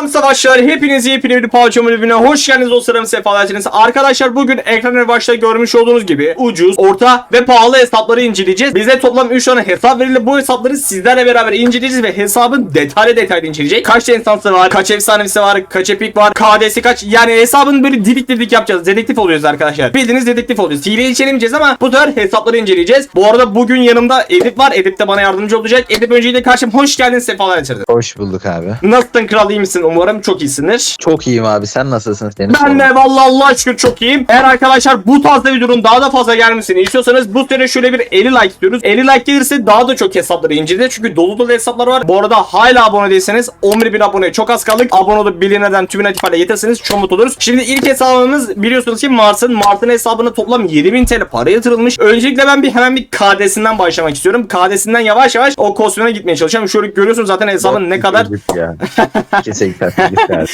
Selam savaşçılar. Hepiniz yepyeni bir Palço Mulübü'ne hoş geldiniz dostlarım sefalar geldiniz. Arkadaşlar bugün ekranın başta görmüş olduğunuz gibi ucuz, orta ve pahalı hesapları inceleyeceğiz. Bize toplam 3 tane hesap verildi. Bu hesapları sizlerle beraber inceleyeceğiz ve hesabın detaylı detaylı inceleyecek. Kaç insansı var, kaç efsanesi var, kaç epik var, KD'si kaç. Yani hesabın böyle didik didik yapacağız. Dedektif oluyoruz arkadaşlar. Bildiğiniz dedektif oluyoruz. Hile içelemeyeceğiz ama bu sefer hesapları inceleyeceğiz. Bu arada bugün yanımda Edip var. Edip de bana yardımcı olacak. Edip öncelikle karşım hoş geldin sefalar getirdin. Hoş bulduk abi. Nasılsın kral iyi misin? Umarım çok iyisindir. Çok iyiyim abi. Sen nasılsın? Seni Ben de vallahi Allah şükür çok iyiyim. Eğer arkadaşlar bu tarzda videonun daha da fazla gelmesini istiyorsanız bu sene şöyle bir 50 like istiyoruz. 50 like gelirse daha da çok hesapları inceleyeceğiz. Çünkü dolu dolu hesaplar var. Bu arada hala abone değilseniz 11 bin aboneye çok az kaldık. Abone olup bilineden tümüne tifayla yeterseniz çok mutlu oluruz. Şimdi ilk hesabımız biliyorsunuz ki Mars'ın. Mars'ın hesabına toplam 7000 TL para yatırılmış. Öncelikle ben bir hemen bir KD'sinden başlamak istiyorum. KD'sinden yavaş yavaş o kostüme gitmeye çalışacağım. Şöyle görüyorsunuz zaten hesabın ne kadar ya. 288 yani.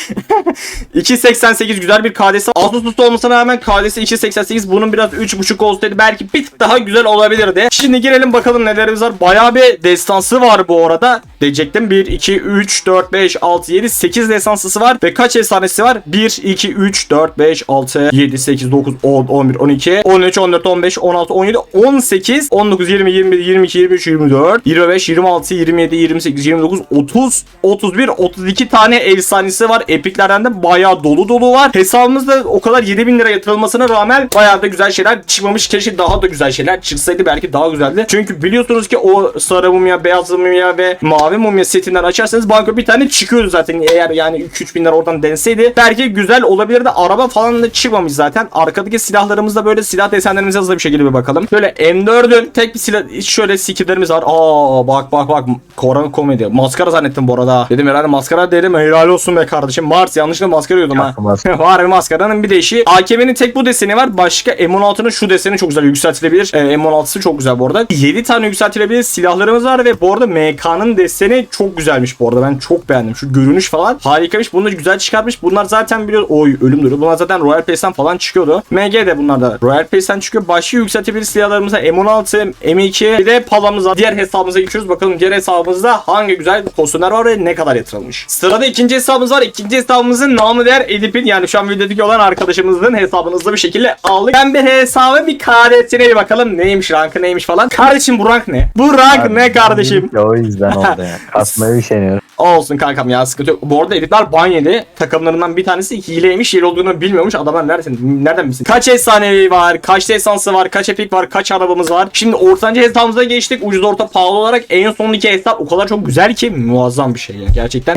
2.88 güzel bir KD'si. Asus'ta olmasına rağmen KD'si 2.88 bunun biraz 3.5 olsaydı belki bir tık daha güzel olabilirdi. Şimdi girelim bakalım nelerimiz var. Bayağı bir destansı var bu arada. Diyecektim 1, 2, 3, 4, 5, 6, 7, 8 destansısı var. Ve kaç efsanesi var? 1, 2, 3, 4, 5, 6, 7, 8, 9, 10, 11, 12, 13, 14, 15, 16, 17, 18, 19, 20, 21, 22, 23, 24, 25, 26, 27, 28, 29, 30, 31, 32 tane efsanesi var. Epiklerden de bayağı dolu dolu var. Hesabımızda o kadar 7000 lira yatırılmasına rağmen bayağı da güzel şeyler çıkmamış. Keşke daha da güzel şeyler çıksaydı belki daha güzeldi. Çünkü biliyorsunuz ki o sarı mumya, beyaz mumya ve mavi mumya setinden açarsanız banka bir tane çıkıyordu zaten. Eğer yani 2-3 bin lira oradan denseydi belki güzel olabilirdi. Araba falan da çıkmamış zaten. Arkadaki silahlarımızda böyle silah desenlerimize hızlı bir şekilde bir bakalım. Böyle M4'ün tek bir silah şöyle skilllerimiz var. Aa bak bak bak. Koran komedi. Maskara zannettim bu arada. Dedim herhalde maskara dedim. Helal olsun be kardeşim. Mars yanlışlıkla maskara diyordum ha. Var bir maskaranın bir değişi. AKM'nin tek bu deseni var. Başka M16'nın şu deseni çok güzel yükseltilebilir. Ee, M16'sı çok güzel bu arada. 7 tane yükseltilebilir silahlarımız var ve bu arada MK'nın deseni çok güzelmiş bu arada. Ben çok beğendim. Şu görünüş falan harikaymış. Bunu güzel çıkartmış. Bunlar zaten biliyor. Oy ölüm duruyor. Bunlar zaten Royal Pass'ten falan çıkıyordu. MG de bunlar da Royal Pass'ten çıkıyor. Başka yükseltebilir silahlarımıza M16, M2 bir de palamız var. Diğer hesabımıza geçiyoruz. Bakalım diğer hesabımızda hangi güzel kostümler var ve ne kadar yatırılmış. Sırada ikinci hesabımız var. İkinci hesabımızın namı değer Edip'in yani şu an videodaki olan arkadaşımızın hesabını hızlı bir şekilde aldık. Ben bir hesabı bir KD'sine bir bakalım neymiş rankı neymiş falan. Kardeşim bu rank ne? Bu rank Abi, ne kardeşim? O yüzden oldu ya. Kasmaya üşeniyorum. Olsun kankam ya sıkıntı yok. Bu arada editler ban yedi. Takımlarından bir tanesi hileymiş. Hile olduğunu bilmiyormuş. Adamlar neredesin? Nereden bilsin? Kaç efsanevi var? Kaç desansı var? Kaç epik var? Kaç arabamız var? Şimdi ortancı hesabımıza geçtik. Ucuz orta pahalı olarak en son iki hesap o kadar çok güzel ki muazzam bir şey ya. Gerçekten.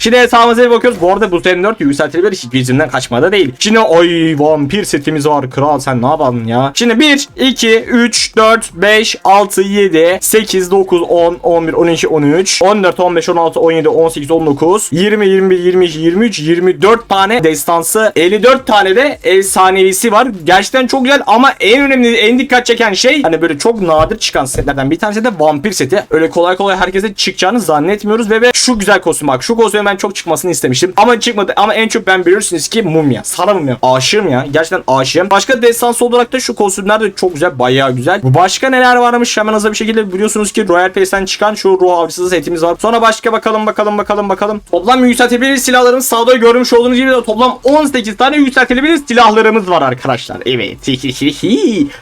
Şimdi hesabımıza bir bakıyoruz. Bu arada bu sene 4 yükseltilebilir. Hiçbir izinden kaçmada değil. Şimdi ay vampir setimiz var. Kral sen ne yapalım ya? Şimdi 1, 2, 3, 4, 5, 6, 7, 8, 9, 10, 11, 12, 13, 14, 15, 16, 17, 18, 19, 20, 21, 22, 23, 24 tane destansı, 54 tane de efsanevisi var. Gerçekten çok güzel ama en önemli, en dikkat çeken şey hani böyle çok nadir çıkan setlerden bir tanesi de vampir seti. Öyle kolay kolay herkese çıkacağını zannetmiyoruz ve, ve şu güzel kostüm bak şu kostümün ben çok çıkmasını istemiştim ama çıkmadı ama en çok ben bilirsiniz ki mumya. Sarı mumya. Aşığım ya. Gerçekten aşığım. Başka destansı olarak da şu kostümler de çok güzel. Bayağı güzel. Başka neler varmış hemen hızlı bir şekilde biliyorsunuz ki Royal Pass'ten çıkan şu ruh avcısı setimiz var. Sonra başka bakalım bakalım bakalım bakalım. Toplam yükseltilebilir silahlarımız sağda görmüş olduğunuz gibi de toplam 18 tane yükseltilebilir silahlarımız var arkadaşlar. Evet.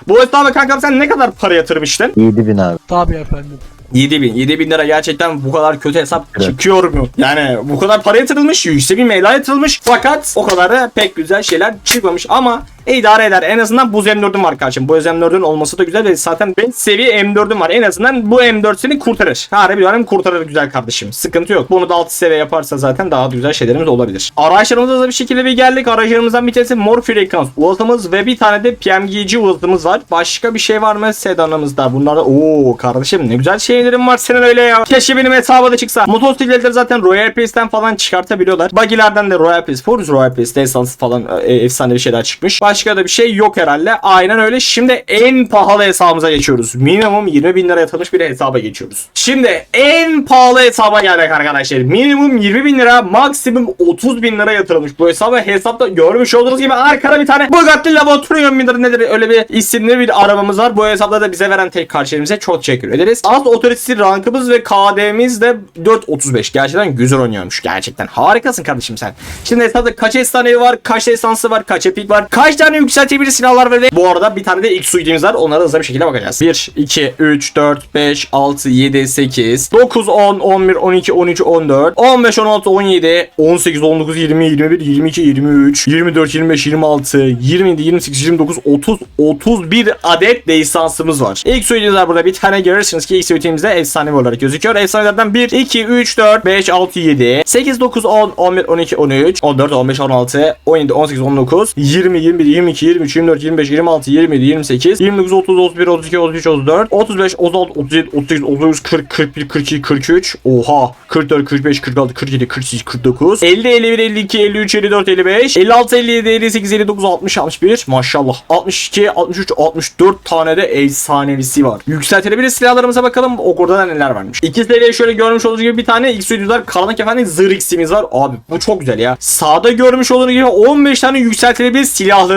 Bu hesaba kankam sen ne kadar para yatırmıştın? 7000 abi. Tabii efendim. 7000. 7000 lira gerçekten bu kadar kötü hesap Evet. çıkıyor mu? Yani bu kadar para yatırılmış, yüksek bir meyla yatırılmış. Fakat o kadar da pek güzel şeyler çıkmamış ama idare eder. En azından bu M4'üm var kardeşim. Bu M4'ün olması da güzel zaten 5 seviye M4'üm var. En azından bu M4 seni kurtarır. Harbi diyorum kurtarır güzel kardeşim. Sıkıntı yok. Bunu da 6 seviye yaparsa zaten daha güzel şeylerimiz olabilir. Araçlarımıza da bir şekilde bir geldik. Araçlarımızdan bir tanesi Mor Frekans uzatımız ve bir tane de PMG'ci uzatımız var. Başka bir şey var mı sedanımızda? Bunlarda ooo kardeşim ne güzel şeylerim var senin öyle ya. Keşke benim hesaba da çıksa. Motosikletleri zaten Royal Pass'ten falan çıkartabiliyorlar. Buggy'lerden de Royal Pass, Forza Royal Pass, Desans falan e, efsane bir şeyler çıkmış. Başka Başka da bir şey yok herhalde. Aynen öyle. Şimdi en pahalı hesabımıza geçiyoruz. Minimum 20 bin lira yatırmış bir hesaba geçiyoruz. Şimdi en pahalı hesaba geldik arkadaşlar. Minimum 20 bin lira, maksimum 30 bin lira yatırılmış bu hesaba. Hesapta görmüş olduğunuz gibi arkada bir tane Bugatti Lavoturion midir nedir öyle bir isimli bir arabamız var. Bu hesapta da bize veren tek karşılığımıza çok teşekkür ederiz. Alt otoritesi rankımız ve KD'miz de 4.35. Gerçekten güzel oynuyormuş. Gerçekten harikasın kardeşim sen. Şimdi hesapta kaç efsanevi var, kaç esansı var, kaç epik var, kaç tane yükseltebilir silahlar var ve bu arada bir tane de ilk suitimiz var. Onlara hızlı bir şekilde bakacağız. 1, 2, 3, 4, 5, 6, 7, 8, 9, 10, 11, 12, 13, 14, 15, 16, 17, 18, 19, 20, 21, 22, 23, 24, 25, 26, 27, 28, 29, 30, 31 adet desansımız var. İlk suitimiz var burada. Bir tane görürsünüz ki ilk suitimizde efsanevi olarak gözüküyor. Efsanelerden 1, 2, 3, 4, 5, 6, 7, 8, 9, 10, 11, 12, 13, 14, 15, 16, 17, 18, 19, 20, 21, 22, 23, 24, 25, 26, 27, 28, 29, 30, 31, 32, 33, 34, 35, 36, 37, 38, 39, 40, 41, 42, 43, oha, 44, 45, 46, 47, 48, 49, 50, 51, 52, 53, 54, 55, 56, 57, 58, 59, 60, 61, maşallah, 62, 63, 64 tane de efsanevisi var. Yükseltilebilir silahlarımıza bakalım. O orada da neler varmış. İki seviye şöyle görmüş olduğunuz gibi bir tane ilk stüdyolar karanlık efendi zırh var. Abi bu çok güzel ya. Sağda görmüş olduğunuz gibi 15 tane yükseltilebilir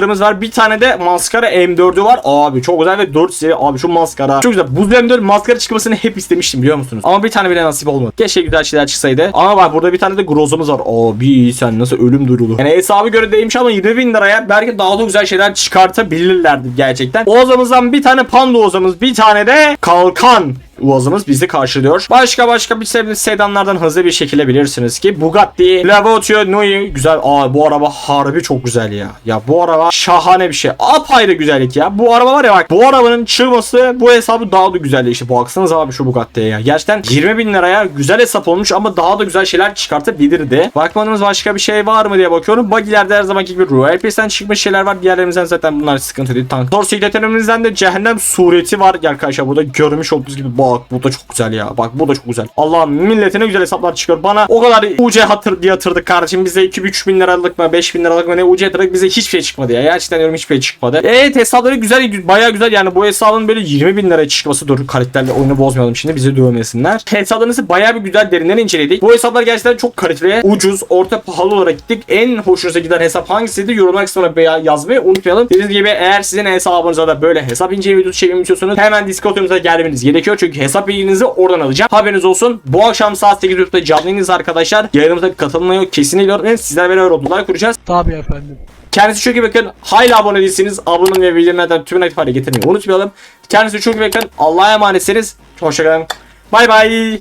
silahlarımız var. Bir tane de maskara M4'ü var. Abi çok güzel ve 4 seviye. Abi şu maskara. Çok güzel. Bu M4 maskara çıkmasını hep istemiştim biliyor musunuz? Ama bir tane bile nasip olmadı. Keşke güzel şeyler çıksaydı. Ama bak burada bir tane de grozumuz var. Abi sen nasıl ölüm duyurulu. Yani hesabı göre değilmiş ama 20 bin liraya belki daha da güzel şeyler çıkartabilirlerdi gerçekten. Oğuzamızdan bir tane panda oğuzamız bir tane de kalkan Uazımız bizi karşılıyor. Başka başka bir sedanlardan hızlı bir şekilde bilirsiniz ki Bugatti Lavotio Nui güzel. Aa bu araba harbi çok güzel ya. Ya bu araba şahane bir şey. Apayrı güzellik ya. Bu araba var ya bak bu arabanın çıkması bu hesabı daha da güzelleşti. Baksanıza abi şu Bugatti'ye ya. Gerçekten 20 bin liraya güzel hesap olmuş ama daha da güzel şeyler çıkartabilirdi. Bakmanız başka bir şey var mı diye bakıyorum. Buggy'lerde her zamanki gibi Royal Pass'ten çıkmış şeyler var. Diğerlerimizden zaten bunlar sıkıntı değil. Tank. Dorsikletenimizden de cehennem sureti var. Arkadaşlar burada görmüş olduğunuz gibi bak bu da çok güzel ya. Bak bu da çok güzel. Allah'ım milletine güzel hesaplar çıkıyor. Bana o kadar UC hatır diye yatırdık kardeşim. Bize 2-3 bin liralık mı 5 bin liralık mı ne UC yatırdık. Bize hiçbir şey çıkmadı ya. Gerçekten diyorum hiçbir şey çıkmadı. Evet hesapları güzel. Baya güzel yani. Bu hesabın böyle 20 bin liraya çıkması dur. Karakterle oyunu bozmayalım şimdi. Bizi dövmesinler. Hesaplarınızı baya bir güzel derinden inceledik. Bu hesaplar gerçekten çok kaliteli. Ucuz, orta pahalı olarak gittik. En hoşunuza giden hesap hangisiydi? Yorumlar kısmına yazmayı unutmayalım. Dediğim gibi eğer sizin hesabınıza da böyle hesap inceleme videosu çekmemi istiyorsanız hemen Discord'umuza gelmeniz gerekiyor. Çünkü hesap bilginizi oradan alacağım. Haberiniz olsun. Bu akşam saat 8.30'da canlı yayınız arkadaşlar. Yayınımıza katılmayı kesinlikle unutmayın. Sizler beraber odalar kuracağız. Tabii efendim. Kendinize çok iyi bakın. Hala abone değilseniz abone ve bildirimlerden tüm aktif hale getirmeyi unutmayalım. Kendinize çok iyi bakın. Allah'a emanetsiniz. Hoşçakalın. Bay bay.